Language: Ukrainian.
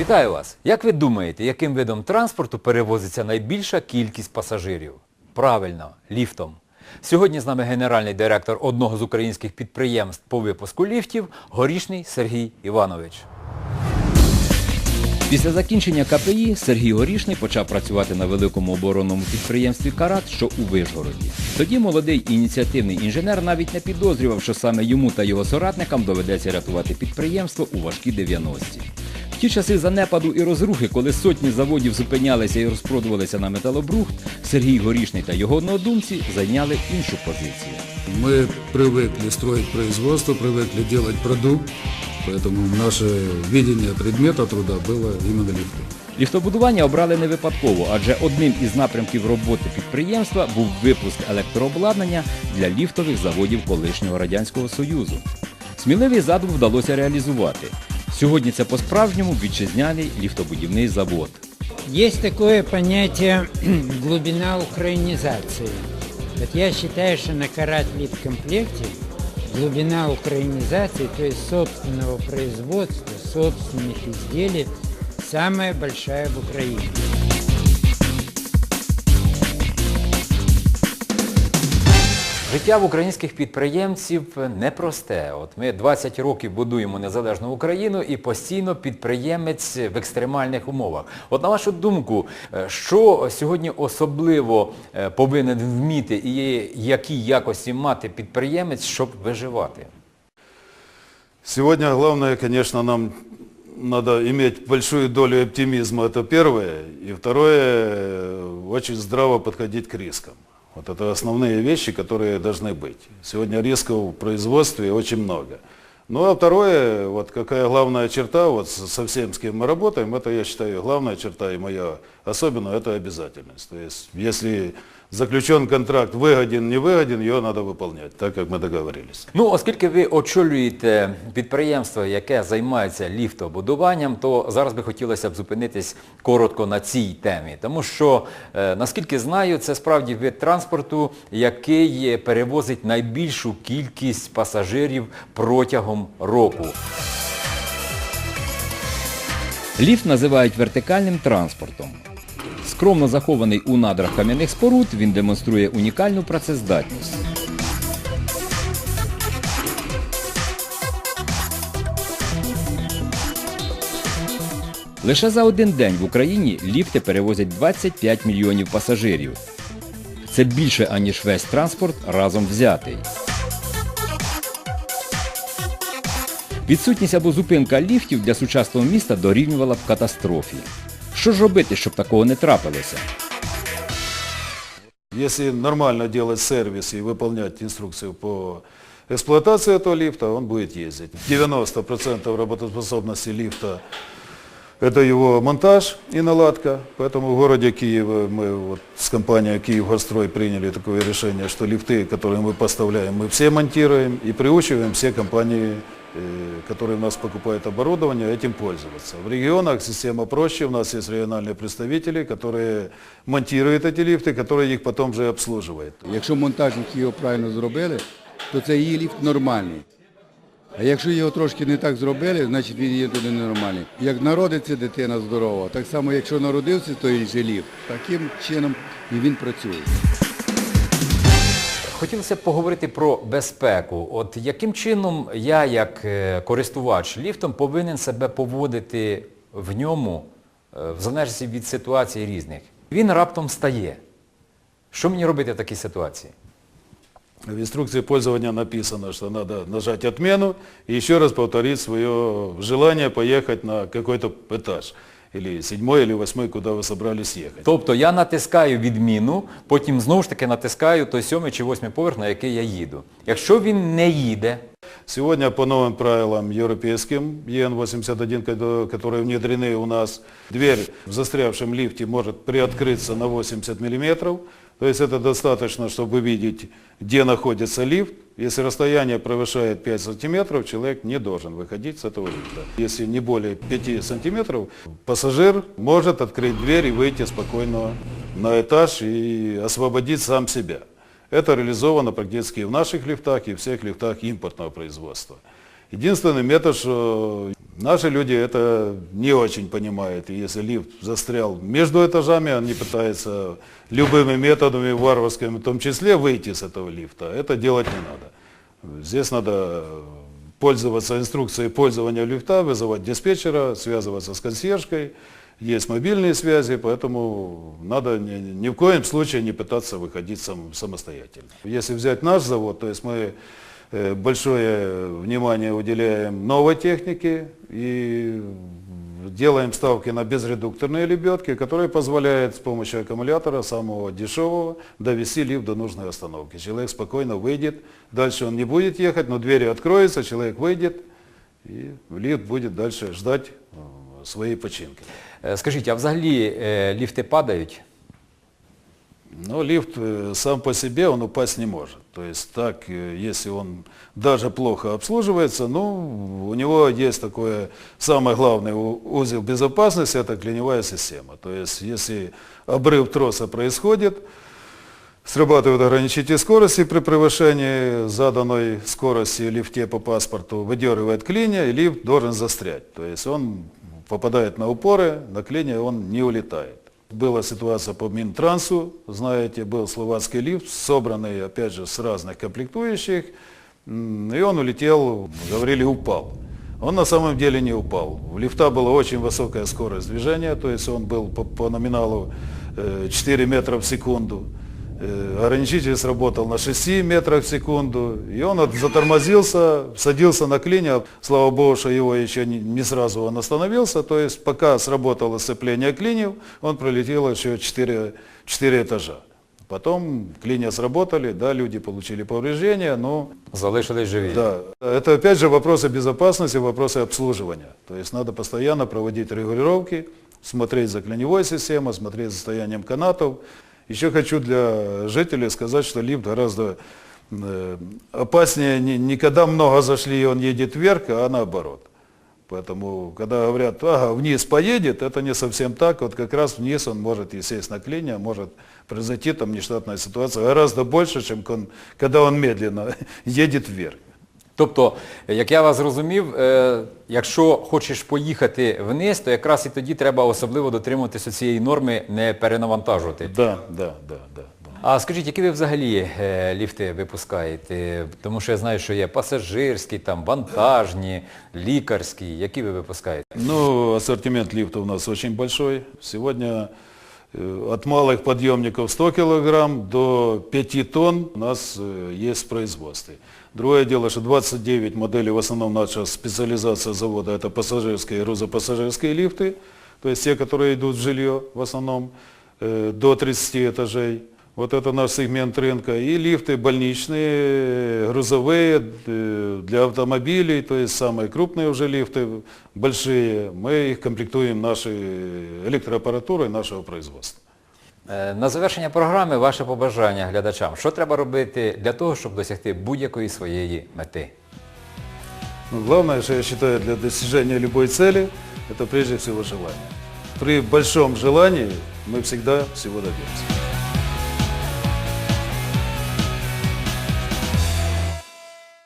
Вітаю вас! Як ви думаєте, яким видом транспорту перевозиться найбільша кількість пасажирів? Правильно, ліфтом. Сьогодні з нами генеральний директор одного з українських підприємств по випуску ліфтів Горішний Сергій Іванович. Після закінчення КПІ Сергій Горішний почав працювати на великому оборонному підприємстві Карат, що у Вишгороді. Тоді молодий ініціативний інженер навіть не підозрював, що саме йому та його соратникам доведеться рятувати підприємство у важкі 90-ті В ті часи занепаду і розрухи, коли сотні заводів зупинялися і розпродувалися на металобрухт, Сергій Горішний та його однодумці зайняли іншу позицію. Мы привыкли строить производство, привыкли делать продукт, поэтому наше видение предмета труда было именно лифты. Ліфтобудування обрали не випадково, адже одним із напрямків роботи підприємства був випуск електрообладнання для ліфтових заводів колишнього Радянського Союзу. Сміливий задум вдалося реалізувати. Сьогодні це по-справжньому вітчизняний ліфтобудівний завод. Є такое понятие глубина украинизации. От я считаю, что на карат комплекте глубина украинизации, то есть собственного производства, собственных изделий, самая большая в Украине. Життя в українських підприємців непросте. От ми 20 років будуємо незалежну Україну і постійно підприємець в екстремальних умовах. От на вашу думку, е, що сьогодні особливо е, повинен вміти і які якості мати підприємець, щоб виживати? Сегодня главное, конечно, нам надо иметь большую долю оптимизма, это первое. И второе, очень здраво подходить к рискам. Вот это основные вещи, которые должны быть. Сегодня рисков в производстве очень много. Ну а второе, вот какая главная черта, вот со всем, с кем мы работаем, это, я считаю, главная черта и моя особенно, это обязательность. То есть, если заключен контракт выгоден, не выгоден, ее надо выполнять, так как мы договорились. Ну, оскільки ви очолюєте підприємство, яке займається ліфтобудуванням, то зараз би хотілося б зупинитись коротко на цій темі. Тому що, е, наскільки знаю, це справді вид транспорту, який перевозить найбільшу кількість пасажирів протягом року. Ліфт називають вертикальним транспортом. Скромно захований у надрах кам'яних споруд, він демонструє унікальну працездатність. Лише за один день в Україні ліфти перевозять 25 мільйонів пасажирів. Це більше, аніж весь транспорт разом взятий. Відсутність або зупинка ліфтів для сучасного міста дорівнювала б катастрофі. Що ж робити, щоб такого не трапилося? Если нормально делать сервис и выполнять инструкцию по эксплуатации этого лифта, он будет ездить. 90% работоспособности лифта – это его монтаж и наладка. Поэтому в городе Киева мы вот с компанией «Киевгострой» приняли такое решение, что лифты, которые мы поставляем, мы все монтируем и приучиваем все компании, э, которые у нас покупают оборудование, этим пользоваться. В регионах система проще, у нас есть региональные представители, которые монтируют эти лифты, которые их потом же обслуживают. Якщо монтажники його правильно зробили, то це її ліфт нормальний. А якщо його трошки не так зробили, значить він є туди ненормальний. Як народиться дитина здорова, так само, якщо народився той же ліфт, таким чином і він працює. Хотілося б поговорити про безпеку. От яким чином я, як е, користувач ліфтом, повинен себе поводити в ньому, е, в залежності від ситуацій різних. Він раптом стає. Що мені робити в такій ситуації? В инструкции пользования написано, что надо нажать отмену и еще раз повторить свое желание поехать на какой-то. Или седьмой, или восьмой, куда вы собрались ехать. Тобто я натискаю відміну, потім знову ж таки натискаю той сьомий чи восьмий поверх, на який я їду. Якщо він не їде, Сегодня по новым правилам европейским, ЕН-81, ко- которые внедрены у нас, дверь в застрявшем лифте может приоткрыться на 80 мм. То есть это достаточно, чтобы видеть, где находится лифт. Если расстояние превышает 5 сантиметров, человек не должен выходить с этого лифта. Если не более 5 сантиметров, пассажир может открыть дверь и выйти спокойно на этаж и освободить сам себя. Это реализовано практически и в наших лифтах, и в всех лифтах импортного производства. Единственный метод, что Наши люди это не очень понимают. И если лифт застрял между этажами, они пытаются любыми методами, варварскими в том числе, выйти с этого лифта. Это делать не надо. Здесь надо пользоваться инструкцией пользования лифта, вызывать диспетчера, связываться с консьержкой. Есть мобильные связи, поэтому надо ни, ни в коем случае не пытаться выходить сам- самостоятельно. Если взять наш завод, то есть мы э, большое внимание уделяем новой технике и делаем ставки на безредукторные лебедки, которые позволяют с помощью аккумулятора самого дешевого довести лифт до нужной остановки. Человек спокойно выйдет, дальше он не будет ехать, но двери откроются, человек выйдет, и лифт будет дальше ждать э, своей починки. Е, Скажіть, а взагалі е, ліфти падають? Но лифт э, сам по себе, он упасть не может. То есть так, э, если он даже плохо обслуживается, ну, у него есть такое, самый главный у- узел безопасности, это клиневая система. То есть если обрыв троса происходит, срабатывают ограничитель скорости при превышении заданной скорости в лифте по паспорту, выдергивает клинья, и лифт должен застрять. То есть он попадает на упоры, на клинья он не улетает. Была ситуация по Минтрансу, знаете, был словацкий лифт, собранный, опять же, с разных комплектующих, и он улетел, говорили, упал. Он на самом деле не упал. У лифта была очень высокая скорость движения, то есть он был по, по номиналу э, 4 метра в секунду. Э, Ограничитель сработал на 6 метрах в секунду, и он затормозился, садился на клинья. Слава богу, что его еще не, не сразу он остановился, то есть пока сработало сцепление клиньев, он пролетел еще 4, 4 этажа. Потом клинья сработали, да, люди получили повреждения, но Залишились живі. да, это опять же вопросы безопасности, вопросы обслуживания. То есть надо постоянно проводить регулировки, смотреть за клиневой системой, смотреть за состоянием канатов. Еще хочу для жителей сказать, что лифт гораздо э, опаснее, не, когда много зашли и он едет вверх, а наоборот. Поэтому, когда говорят, ага, вниз поедет, это не совсем так. Вот как раз вниз он может, естественно, клинья, может произойти там нештатная ситуация гораздо больше, чем когда он медленно едет вверх. Тобто, як я вас зрозумів, е, якщо хочеш поїхати вниз, то якраз і тоді треба особливо дотримуватися цієї норми, не перенавантажувати. Да, да, да. А скажіть, які ви взагалі е, ліфти випускаєте? Тому що я знаю, що є пасажирські, там, вантажні, лікарські. Які ви випускаєте? Ну, ассортимент лифтов у нас очень большой. Сегодня от малых подъемников 100 килограмм до 5 тонн у нас э, есть в производстве. Другое дело, что 29 моделей, в основном наша специализация завода, это пассажирские и грузопассажирские лифты, то есть те, которые идут в жилье в основном, э, до 30 этажей. Вот это наш сегмент рынка. И лифты больничные, грузовые, э, для автомобилей, то есть самые крупные уже лифты, большие. Мы их комплектуем нашей электроаппаратурой нашего производства. Е, На завершення програми ваше побажання глядачам. Що треба робити для того, щоб досягти будь-якої своєї мети? Но главное, что я считаю, для достижения любой цели, это прежде всего желание. При большом желании мы всегда всего добьемся.